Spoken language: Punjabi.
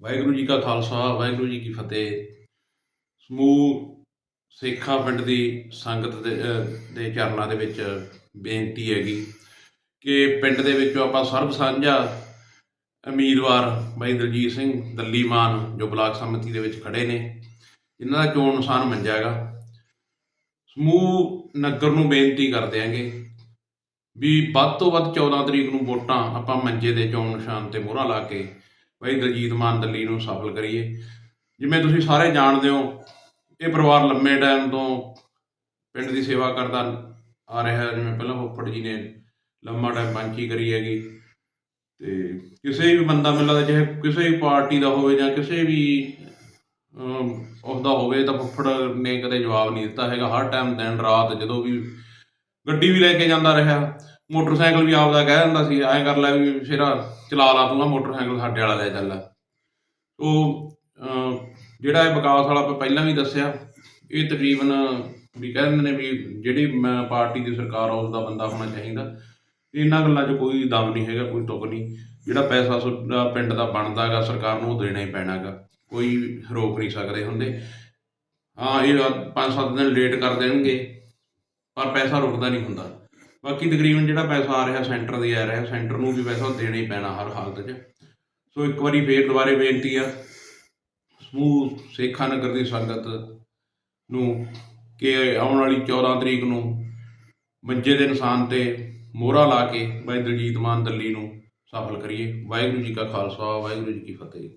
ਵਾਹਿਗੁਰੂ ਜੀ ਕਾ ਖਾਲਸਾ, ਵਾਹਿਗੁਰੂ ਜੀ ਕੀ ਫਤਿਹ। ਸਮੂਹ ਸੇਖਾ ਪਿੰਡ ਦੀ ਸੰਗਤ ਦੇ ਦੇ ਚਰਨਾਂ ਦੇ ਵਿੱਚ ਬੇਨਤੀ ਹੈਗੀ ਕਿ ਪਿੰਡ ਦੇ ਵਿੱਚੋਂ ਆਪਾਂ ਸਰਬ ਸਾਂਝਾ ਉਮੀਦਵਾਰ ਬਾਈ ਦਲਜੀਤ ਸਿੰਘ ਦੱਲੀ ਮਾਨ, ਜੋ ਬਲਾਕ ਸੰਮਤੀ ਦੇ ਵਿੱਚ ਖੜੇ ਨੇ ਇਹਨਾਂ ਦਾ ਚੋਣ ਨਿਸ਼ਾਨ ਮੰਜਿਆ ਹੈਗਾ। ਸਮੂਹ ਨਗਰ ਨੂੰ ਬੇਨਤੀ ਕਰਦੇ ਆਂਗੇ ਵੀ ਵੱਧ ਤੋਂ ਵੱਧ 14 ਤਰੀਕ ਨੂੰ ਵੋਟਾਂ ਆਪਾਂ ਮੰਜੇ ਦੇ ਚੋਣ ਨਿਸ਼ਾਨ ਤੇ ਮੋਹਰਾਂ ਲਾ ਕੇ ਬਾਈ ਦਲਜੀਤ ਮਾਨ ਦਿੱਲੀ ਨੂੰ ਸਫਲ ਕਰੀਏ। ਜਿਵੇਂ ਤੁਸੀਂ ਸਾਰੇ ਜਾਣਦੇ ਹੋ ਇਹ ਪਰਿਵਾਰ ਲੰਮੇ ਟਾਈਮ ਤੋਂ ਪਿੰਡ ਦੀ ਸੇਵਾ ਕਰਦਾ ਆ ਰਿਹਾ। ਹੈ ਜਿਵੇਂ ਪਹਿਲਾਂ ਫੁੱਫੜ ਜੀ ਨੇ ਲੰਮਾ ਟਾਈਮ ਪੰਚੀ ਕਰੀ ਹੈਗੀ। ਤੇ ਕਿਸੇ ਵੀ ਬੰਦਾ ਮੈਨੂੰ ਲੱਗਦਾ ਚਾਹੇ ਕਿਸੇ ਵੀ ਪਾਰਟੀ ਦਾ ਹੋਵੇ ਜਾਂ ਕਿਸੇ ਵੀ ਅਮ, ਹੋਵੇ ਤਾਂ ਫੁੱਫੜ ਨੇ ਕਦੇ ਜਵਾਬ ਨਹੀਂ ਦਿੱਤਾ ਹੈਗਾ। ਹਰ ਟਾਈਮ ਦਿਨ ਰਾਤ ਜਦੋਂ ਵੀ ਗੱਡੀ ਵੀ ਲੈ ਕੇ ਜਾਂਦਾ ਰਿਹਾ ਮੋਟਰਸਾਈਕਲ ਵੀ ਆਪਦਾ ਕਹਿ ਦਿੰਦਾ ਸੀ, ਐਂ ਕਰ ਲੈ ਵੀ ਸ਼ੇਰਾ ਚਲਾ ਲਾ ਤੂੰ ਆਹ ਮੋਟਰਸਾਈਕਲ ਸਾਡੇ ਵਾਲਾ ਲੈ ਚੱਲ। ਉਹ ਜਿਹੜਾ ਇਹ ਵਿਕਾਸ ਵਾਲਾ ਆਪਾਂ ਪਹਿਲਾਂ ਵੀ ਦੱਸਿਆ, ਇਹ ਤਕਰੀਬਨ ਵੀ ਕਹਿ ਦਿੰਦੇ ਨੇ ਵੀ ਜਿਹੜੀ ਮ- ਪਾਰਟੀ ਦੀ ਸਰਕਾਰ ਆ, ਉਸ ਦਾ ਬੰਦਾ ਹੋਣਾ ਚਾਹੀਦਾ। ਇਹਨਾਂ ਗੱਲਾਂ 'ਚ ਕੋਈ ਦਮ ਨਹੀਂ ਹੈਗਾ, ਕੋਈ ਤੁਕ ਨਹੀਂ। ਜਿਹੜਾ ਪੈਸਾ ਤੁਹਾਡਾ ਪਿੰਡ ਦਾ ਬਣਦਾ ਹੈਗਾ, ਸਰਕਾਰ ਨੂੰ ਉਹ ਦੇਣਾ ਹੀ ਪੈਣਾ ਹੈਗਾ। ਕੋਈ ਰੋਕ ਨਹੀਂ ਸਕਦੇ ਹੁੰਦੇ। ਹਾਂ, ਇਹ 5-7 ਦਿਨ ਲੇਟ ਕਰ ਦੇਣਗੇ, ਪਰ ਪੈਸਾ ਰੁਕਦਾ ਨਹੀਂ ਹੁੰਦਾ। ਬਾਕੀ ਤਕਰੀਬਨ ਜਿਹੜਾ ਪੈਸਾ ਆ ਰਿਹਾ ਸੈਂਟਰ ਦੇ ਆ ਰਿਹਾ, ਸੈਂਟਰ ਨੂੰ ਵੀ ਪੈਸਾ ਦੇਣਾ ਹੀ ਪੈਣਾ ਹਰ ਹਾਲਤ 'ਚ। ਸੋ ਇੱਕ ਵਾਰੀ ਫੇਰ ਦੁਬਾਰੇ ਬੇਨਤੀ ਆ, ਸਮੂਹ ਸੇਖਾ ਨਗਰ ਦੀ ਸੰਗਤ ਨੂੰ ਕਿ ਆਉਣ ਵਾਲੀ 14 ਤਰੀਕ ਨੂੰ ਮੰਜੇ ਦੇ ਇਨਸਾਨ ਤੇ ਮੋਹਰਾ ਲਾ ਕੇ ਬਾਈ ਦਲਜੀਤ ਮਾਨ ਦੱਲੀ ਨੂੰ ਸਫਲ ਕਰੀਏ। ਵਾਹਿਗੁਰੂ ਜੀ ਕਾ ਖਾਲਸਾ, ਵਾਹਿਗੁਰੂ ਜੀ ਕੀ ਫਤਿਹ।